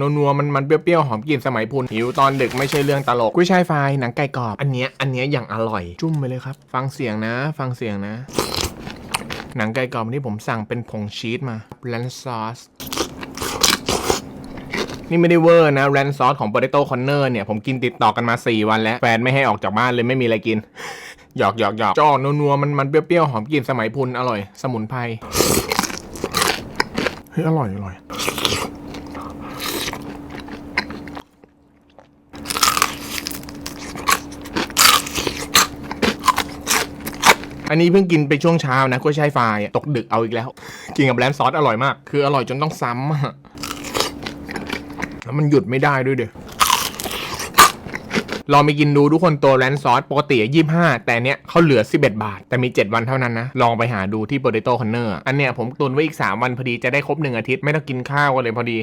นัวๆมันมันเปรี้ยวๆหอมกลิ่นสมัยพุนหิวตอนดึกไม่ใช่เรื่องตลกกุ้ยช่ายไฟหนังไก่กรอบ อันเนี้ยอันเนี้ยอย่างอร่อย จุ่มไปเลยครับ ฟังเสียงนะ ฟังเสียงนะ หนังไก่กรอบที่ผมสั่งเป็นผงชีสมาแลนซอสนี่ไม่ได้เวอร์นะแรนซอสของ Potato Corner เนี่ย ผมกินติดต่อกันมา 4 วันแล้ว แฟนไม่ให้ออกจากบ้านเลยไม่มีอะไรกิน หยอกหยอกหยอกจอกนัวๆมันมันเปรี้ยวๆ หอมกลิ่นสมัยพุนอร่อย สมุนไพรเฮ้ยอร่อย อร่อย อันนี้เพิ่งกินไปช่วงเช้านะกล้วยช่ายไฟอะตกดึกเอาอีกแล้ว กินกับแรนซอสอร่อยมาก คืออร่อยจนต้องซ้ำอะแล้วมันหยุดไม่ได้ด้วยเดี๋ยวลองไปกินดูทุกคนตัวแรนซอสปกติยี่ห้าแต่เนี้ยเขาเหลือ 11 บาท แต่มี 7 วันเท่านั้นนะ ลองไปหาดูที่ Potato Corner อันเนี้ยผมตุนไว้อีก 3 วันพอดีจะได้ครบ 1 อาทิตย์ ไม่ต้องกินข้าวกันเลยพอดี